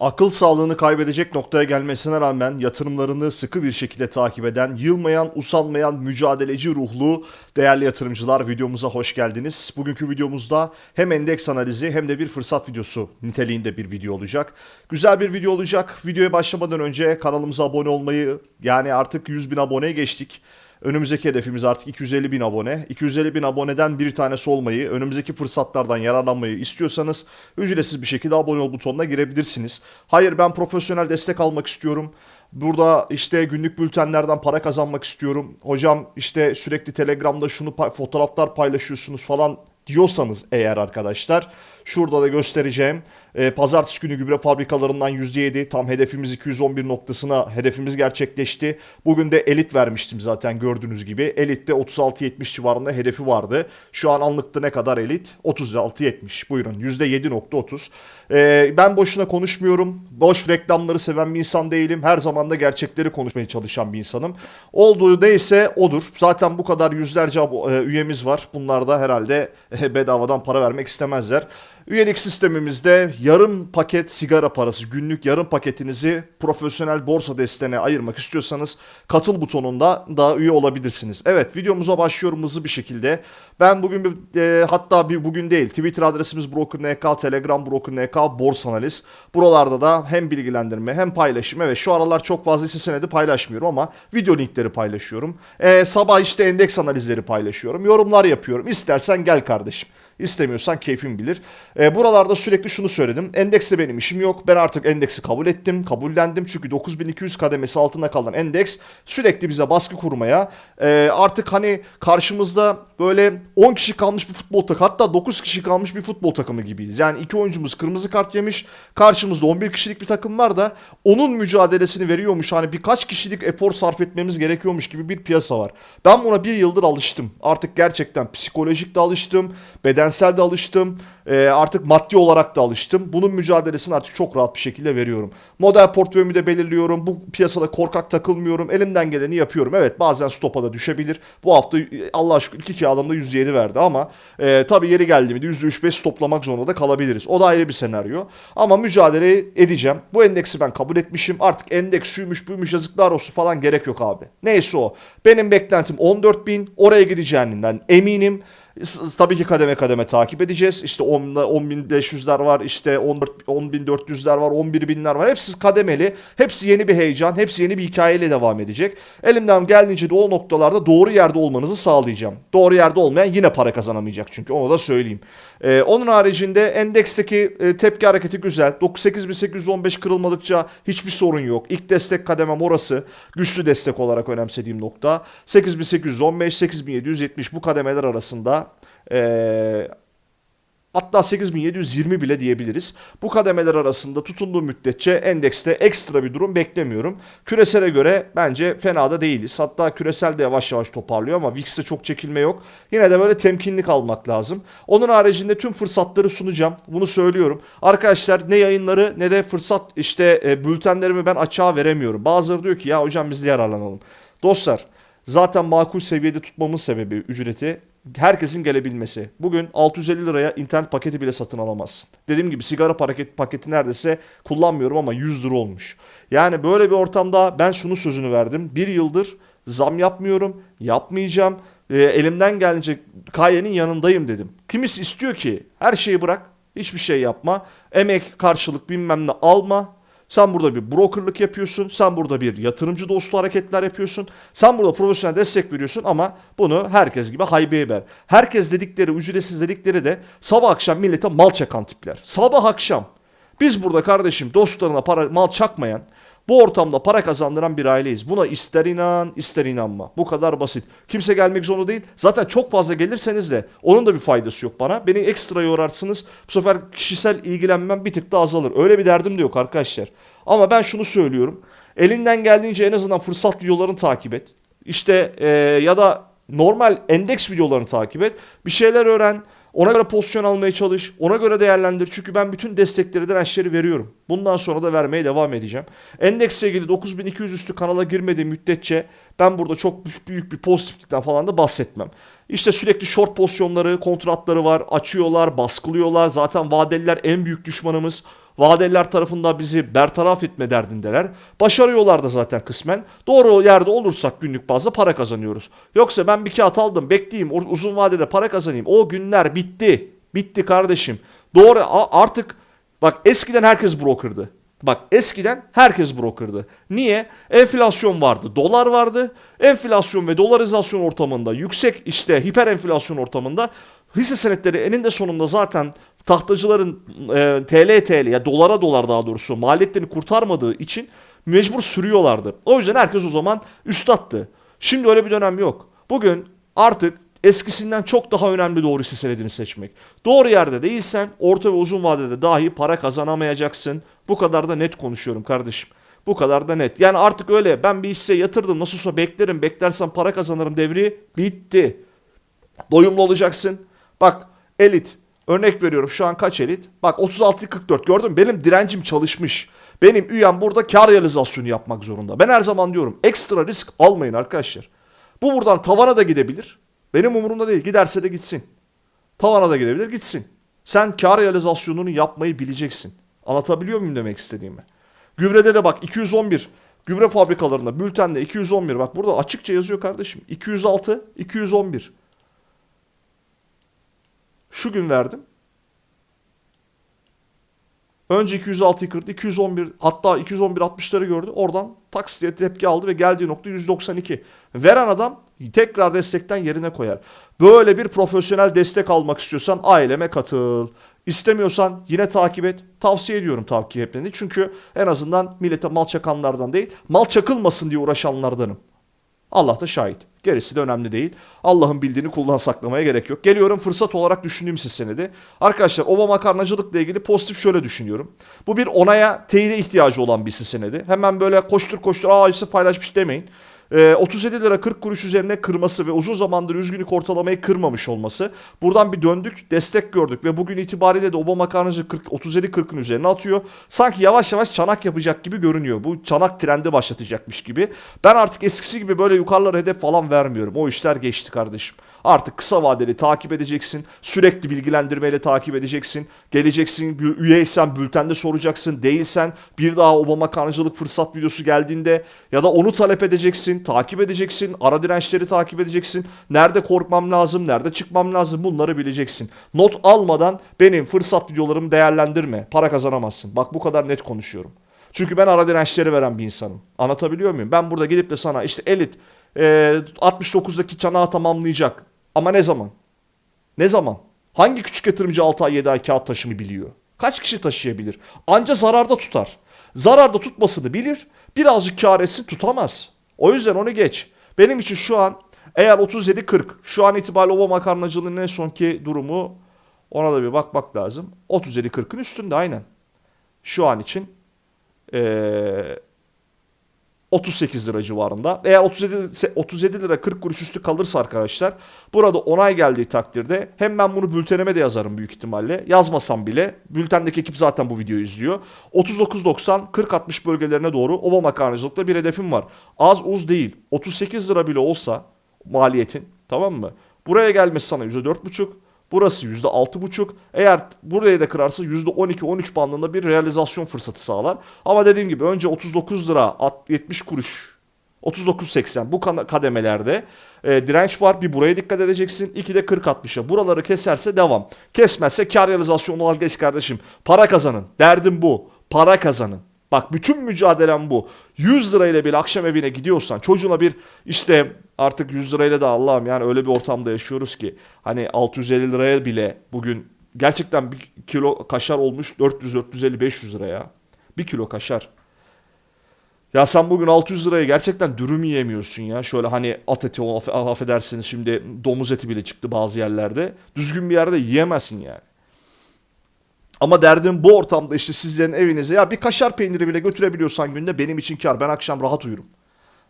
Akıl sağlığını kaybedecek noktaya gelmesine rağmen yatırımlarını sıkı bir şekilde takip eden, yılmayan, usanmayan, mücadeleci ruhlu değerli yatırımcılar videomuza hoş geldiniz. Bugünkü videomuzda hem endeks analizi hem de bir fırsat videosu niteliğinde bir video olacak. Güzel bir video olacak. Videoya başlamadan önce kanalımıza abone olmayı yani artık 100 bin aboneye geçtik. Önümüzdeki hedefimiz artık 250 bin abone. 250 bin aboneden bir tanesi olmayı, önümüzdeki fırsatlardan yararlanmayı istiyorsanız ücretsiz bir şekilde abone ol butonuna girebilirsiniz. Hayır ben profesyonel destek almak istiyorum. Burada işte günlük bültenlerden para kazanmak istiyorum. Hocam işte sürekli Telegram'da şunu fotoğraflar paylaşıyorsunuz falan diyorsanız eğer arkadaşlar şurada da göstereceğim. Ee, pazartesi günü gübre fabrikalarından %7 tam hedefimiz 211 noktasına hedefimiz gerçekleşti. Bugün de elit vermiştim zaten gördüğünüz gibi. Elitte 36-70 civarında hedefi vardı. Şu an anlıkta ne kadar elit? 36-70 buyurun %7.30. Ee, ben boşuna konuşmuyorum. Boş reklamları seven bir insan değilim. Her zaman da gerçekleri konuşmaya çalışan bir insanım. Olduğu neyse odur. Zaten bu kadar yüzlerce e, üyemiz var. Bunlar da herhalde e, bedavadan para vermek istemezler. Üyelik sistemimizde yarım paket sigara parası, günlük yarım paketinizi profesyonel borsa desteğine ayırmak istiyorsanız katıl butonunda da üye olabilirsiniz. Evet videomuza başlıyorum hızlı bir şekilde. Ben bugün bir, e, hatta bir bugün değil Twitter adresimiz BrokerNK, Telegram BrokerNK, Borsa Analiz. Buralarda da hem bilgilendirme hem paylaşım. Evet şu aralar çok fazla hisse senedi paylaşmıyorum ama video linkleri paylaşıyorum. E, sabah işte endeks analizleri paylaşıyorum. Yorumlar yapıyorum. İstersen gel kardeşim. İstemiyorsan keyfin bilir. E, buralarda sürekli şunu söyledim. Endekste benim işim yok. Ben artık endeksi kabul ettim. Kabullendim. Çünkü 9200 kademesi altında kalan endeks sürekli bize baskı kurmaya e, artık hani karşımızda böyle 10 kişi kalmış bir futbol takımı hatta 9 kişi kalmış bir futbol takımı gibiyiz. Yani iki oyuncumuz kırmızı kart yemiş. Karşımızda 11 kişilik bir takım var da onun mücadelesini veriyormuş. Hani birkaç kişilik efor sarf etmemiz gerekiyormuş gibi bir piyasa var. Ben buna bir yıldır alıştım. Artık gerçekten psikolojik de alıştım. Bedensel de alıştım. e, artık maddi olarak da alıştım. Bunun mücadelesini artık çok rahat bir şekilde veriyorum. Model portföyümü de belirliyorum. Bu piyasada korkak takılmıyorum. Elimden geleni yapıyorum. Evet bazen stopa da düşebilir. Bu hafta e, Allah şükür iki kağıdımda %7 verdi ama e, tabii yeri geldiğinde %3-5 stoplamak zorunda da kalabiliriz. O da ayrı bir senaryo. Ama mücadele edeceğim. Bu endeksi ben kabul etmişim. Artık endeks şuymuş buymuş yazıklar olsun falan gerek yok abi. Neyse o. Benim beklentim 14.000 oraya gideceğinden eminim. Tabii ki kademe kademe takip edeceğiz. İşte 10 10.500'ler var, işte 14 10.400'ler var, 11.000'ler var. Hepsi kademeli. Hepsi yeni bir heyecan, hepsi yeni bir hikayeyle devam edecek. Elimden geldiğince de o noktalarda doğru yerde olmanızı sağlayacağım. Doğru yerde olmayan yine para kazanamayacak çünkü onu da söyleyeyim. Ee, onun haricinde endeksteki e, tepki hareketi güzel. 8815 kırılmadıkça hiçbir sorun yok. İlk destek kademem orası. Güçlü destek olarak önemsediğim nokta. 8815, 8770 bu kademeler arasında ee, Hatta 8720 bile diyebiliriz. Bu kademeler arasında tutunduğu müddetçe endekste ekstra bir durum beklemiyorum. Küresele göre bence fena da değiliz. Hatta küresel de yavaş yavaş toparlıyor ama VIX'te çok çekilme yok. Yine de böyle temkinli kalmak lazım. Onun haricinde tüm fırsatları sunacağım. Bunu söylüyorum. Arkadaşlar ne yayınları ne de fırsat işte e, bültenlerimi ben açığa veremiyorum. Bazıları diyor ki ya hocam biz de yararlanalım. Dostlar zaten makul seviyede tutmamın sebebi ücreti herkesin gelebilmesi. Bugün 650 liraya internet paketi bile satın alamazsın. Dediğim gibi sigara paket, paketi neredeyse kullanmıyorum ama 100 lira olmuş. Yani böyle bir ortamda ben şunu sözünü verdim. Bir yıldır zam yapmıyorum, yapmayacağım. Ee, elimden gelince Kaye'nin yanındayım dedim. Kimisi istiyor ki her şeyi bırak, hiçbir şey yapma. Emek karşılık bilmem ne alma. Sen burada bir brokerlık yapıyorsun. Sen burada bir yatırımcı dostu hareketler yapıyorsun. Sen burada profesyonel destek veriyorsun ama bunu herkes gibi haybeye ver. Herkes dedikleri, ücretsiz dedikleri de sabah akşam millete mal çakan tipler. Sabah akşam. Biz burada kardeşim dostlarına para mal çakmayan, bu ortamda para kazandıran bir aileyiz. Buna ister inan, ister inanma. Bu kadar basit. Kimse gelmek zorunda değil. Zaten çok fazla gelirseniz de onun da bir faydası yok bana. Beni ekstra yorarsınız. Bu sefer kişisel ilgilenmem bir tık daha azalır. Öyle bir derdim de yok arkadaşlar. Ama ben şunu söylüyorum. Elinden geldiğince en azından fırsat videolarını takip et. İşte eee, ya da normal endeks videolarını takip et. Bir şeyler öğren. Ona göre pozisyon almaya çalış. Ona göre değerlendir. Çünkü ben bütün destekleri, dirençleri veriyorum. Bundan sonra da vermeye devam edeceğim. Endeksle ilgili 9200 üstü kanala girmediğim müddetçe ben burada çok büyük bir pozitiflikten falan da bahsetmem. İşte sürekli short pozisyonları, kontratları var. Açıyorlar, baskılıyorlar. Zaten vadeliler en büyük düşmanımız. Vadeliler tarafından bizi bertaraf etme derdindeler. Başarıyorlar da zaten kısmen. Doğru yerde olursak günlük bazda para kazanıyoruz. Yoksa ben bir kağıt aldım bekleyeyim uzun vadede para kazanayım. O günler bitti. Bitti kardeşim. Doğru artık bak eskiden herkes brokerdı. Bak eskiden herkes brokerdı. Niye? Enflasyon vardı, dolar vardı. Enflasyon ve dolarizasyon ortamında, yüksek işte hiper enflasyon ortamında hisse senetleri eninde sonunda zaten tahtacıların e, TL TL ya dolara dolar daha doğrusu maliyetlerini kurtarmadığı için mecbur sürüyorlardı. O yüzden herkes o zaman üstattı. Şimdi öyle bir dönem yok. Bugün artık eskisinden çok daha önemli doğru hisse senedini seçmek. Doğru yerde değilsen orta ve uzun vadede dahi para kazanamayacaksın. Bu kadar da net konuşuyorum kardeşim. Bu kadar da net. Yani artık öyle ben bir hisse yatırdım nasılsa beklerim beklersem para kazanırım devri bitti. Doyumlu olacaksın. Bak elit örnek veriyorum şu an kaç elit? Bak 36-44 gördün mü? Benim direncim çalışmış. Benim üyem burada kar realizasyonu yapmak zorunda. Ben her zaman diyorum ekstra risk almayın arkadaşlar. Bu buradan tavana da gidebilir. Benim umurumda değil. Giderse de gitsin. Tavana da gidebilir gitsin. Sen kar realizasyonunu yapmayı bileceksin. Anlatabiliyor muyum demek istediğimi? Gübrede de bak 211. Gübre fabrikalarında bültende 211. Bak burada açıkça yazıyor kardeşim. 206, 211. Şu gün verdim. Önce 206'yı kırdı. 211 hatta 211 60'ları gördü. Oradan taks diye tepki aldı ve geldiği nokta 192. Veren adam tekrar destekten yerine koyar. Böyle bir profesyonel destek almak istiyorsan aileme katıl. İstemiyorsan yine takip et. Tavsiye ediyorum takip etmeni. Çünkü en azından millete mal çakanlardan değil, mal çakılmasın diye uğraşanlardanım. Allah da şahit. Gerisi de önemli değil. Allah'ın bildiğini kuldan saklamaya gerek yok. Geliyorum fırsat olarak düşündüğüm hisse senedi. Arkadaşlar ova makarnacılıkla ilgili pozitif şöyle düşünüyorum. Bu bir onaya teyide ihtiyacı olan bir hisse senedi. Hemen böyle koştur koştur aa paylaşmış demeyin. Ee, 37 lira 40 kuruş üzerine kırması ve uzun zamandır 100 günlük ortalamayı kırmamış olması. Buradan bir döndük, destek gördük ve bugün itibariyle de Oba makarnacı 40 37-40'ın üzerine atıyor. Sanki yavaş yavaş çanak yapacak gibi görünüyor. Bu çanak trendi başlatacakmış gibi. Ben artık eskisi gibi böyle yukarılara hedef falan vermiyorum. O işler geçti kardeşim. Artık kısa vadeli takip edeceksin. Sürekli bilgilendirmeyle takip edeceksin. Geleceksin üyeysen bültende soracaksın. Değilsen bir daha Obama karnıcılık fırsat videosu geldiğinde ya da onu talep edeceksin. Takip edeceksin. Ara dirençleri takip edeceksin. Nerede korkmam lazım, nerede çıkmam lazım bunları bileceksin. Not almadan benim fırsat videolarımı değerlendirme. Para kazanamazsın. Bak bu kadar net konuşuyorum. Çünkü ben ara dirençleri veren bir insanım. Anlatabiliyor muyum? Ben burada gidip de sana işte elit e, 69'daki çanağı tamamlayacak. Ama ne zaman? Ne zaman? Hangi küçük yatırımcı 6 ay 7 ay kağıt taşımı biliyor? Kaç kişi taşıyabilir? Anca zararda tutar. Zararda tutmasını bilir. Birazcık kar etsin tutamaz. O yüzden onu geç. Benim için şu an eğer 37-40 şu an itibariyle Obama makarnacılığının en sonki durumu ona da bir bakmak lazım. 37-40'ın üstünde aynen. Şu an için eee 38 lira civarında. Eğer 37, se- 37 lira 40 kuruş üstü kalırsa arkadaşlar burada onay geldiği takdirde hem ben bunu bülteneme de yazarım büyük ihtimalle. Yazmasam bile bültendeki ekip zaten bu videoyu izliyor. 39.90 40-60 bölgelerine doğru Obama makarnacılıkta bir hedefim var. Az uz değil. 38 lira bile olsa maliyetin tamam mı? Buraya gelmesi sana %4,5. Burası %6,5. Eğer burayı da kırarsa %12-13 bandında bir realizasyon fırsatı sağlar. Ama dediğim gibi önce 39 lira at- 70 kuruş 39.80 bu kademelerde e, direnç var. Bir buraya dikkat edeceksin. İki de 40-60'a. Buraları keserse devam. Kesmezse kar realizasyonu al geç kardeşim. Para kazanın. Derdim bu. Para kazanın. Bak bütün mücadelem bu. 100 lirayla bile akşam evine gidiyorsan çocuğuna bir işte artık 100 lirayla da Allah'ım yani öyle bir ortamda yaşıyoruz ki hani 650 liraya bile bugün gerçekten bir kilo kaşar olmuş 400 450 500 liraya. Bir kilo kaşar. Ya sen bugün 600 liraya gerçekten dürüm yiyemiyorsun ya. Şöyle hani at eti affedersiniz şimdi domuz eti bile çıktı bazı yerlerde. Düzgün bir yerde yiyemezsin yani. Ama derdim bu ortamda işte sizlerin evinize ya bir kaşar peyniri bile götürebiliyorsan günde benim için kar. Ben akşam rahat uyurum.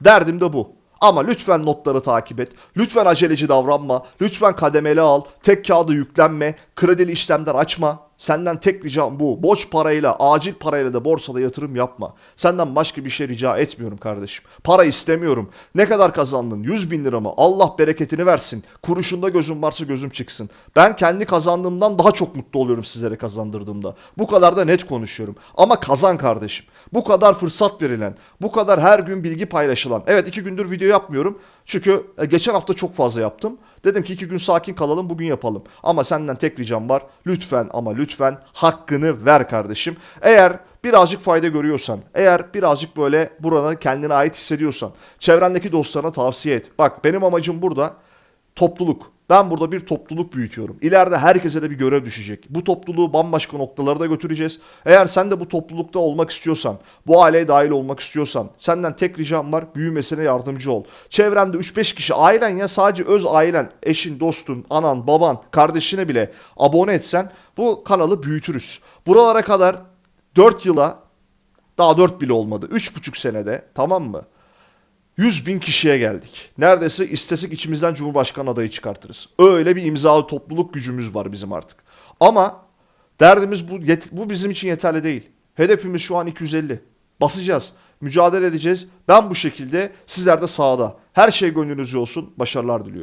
Derdim de bu. Ama lütfen notları takip et. Lütfen aceleci davranma. Lütfen kademeli al. Tek kağıda yüklenme. Kredili işlemler açma. Senden tek ricam bu. Borç parayla, acil parayla da borsada yatırım yapma. Senden başka bir şey rica etmiyorum kardeşim. Para istemiyorum. Ne kadar kazandın? 100 bin lira mı? Allah bereketini versin. Kuruşunda gözüm varsa gözüm çıksın. Ben kendi kazandığımdan daha çok mutlu oluyorum sizlere kazandırdığımda. Bu kadar da net konuşuyorum. Ama kazan kardeşim. Bu kadar fırsat verilen, bu kadar her gün bilgi paylaşılan. Evet iki gündür video yapmıyorum. Çünkü e, geçen hafta çok fazla yaptım. Dedim ki iki gün sakin kalalım bugün yapalım. Ama senden tek ricam var. Lütfen ama lütfen hakkını ver kardeşim. Eğer birazcık fayda görüyorsan, eğer birazcık böyle burana kendine ait hissediyorsan, çevrendeki dostlarına tavsiye et. Bak benim amacım burada topluluk. Ben burada bir topluluk büyütüyorum. İleride herkese de bir görev düşecek. Bu topluluğu bambaşka noktalara da götüreceğiz. Eğer sen de bu toplulukta olmak istiyorsan, bu aileye dahil olmak istiyorsan, senden tek ricam var, büyümesine yardımcı ol. Çevrende 3-5 kişi, ailen ya sadece öz ailen, eşin, dostun, anan, baban, kardeşine bile abone etsen bu kanalı büyütürüz. Buralara kadar 4 yıla, daha 4 bile olmadı, 3,5 senede tamam mı? 100 bin kişiye geldik. Neredeyse istesek içimizden Cumhurbaşkanı adayı çıkartırız. Öyle bir imzalı topluluk gücümüz var bizim artık. Ama derdimiz bu, bu bizim için yeterli değil. Hedefimiz şu an 250. Basacağız. Mücadele edeceğiz. Ben bu şekilde sizler de sahada. Her şey gönlünüzce olsun. Başarılar diliyorum.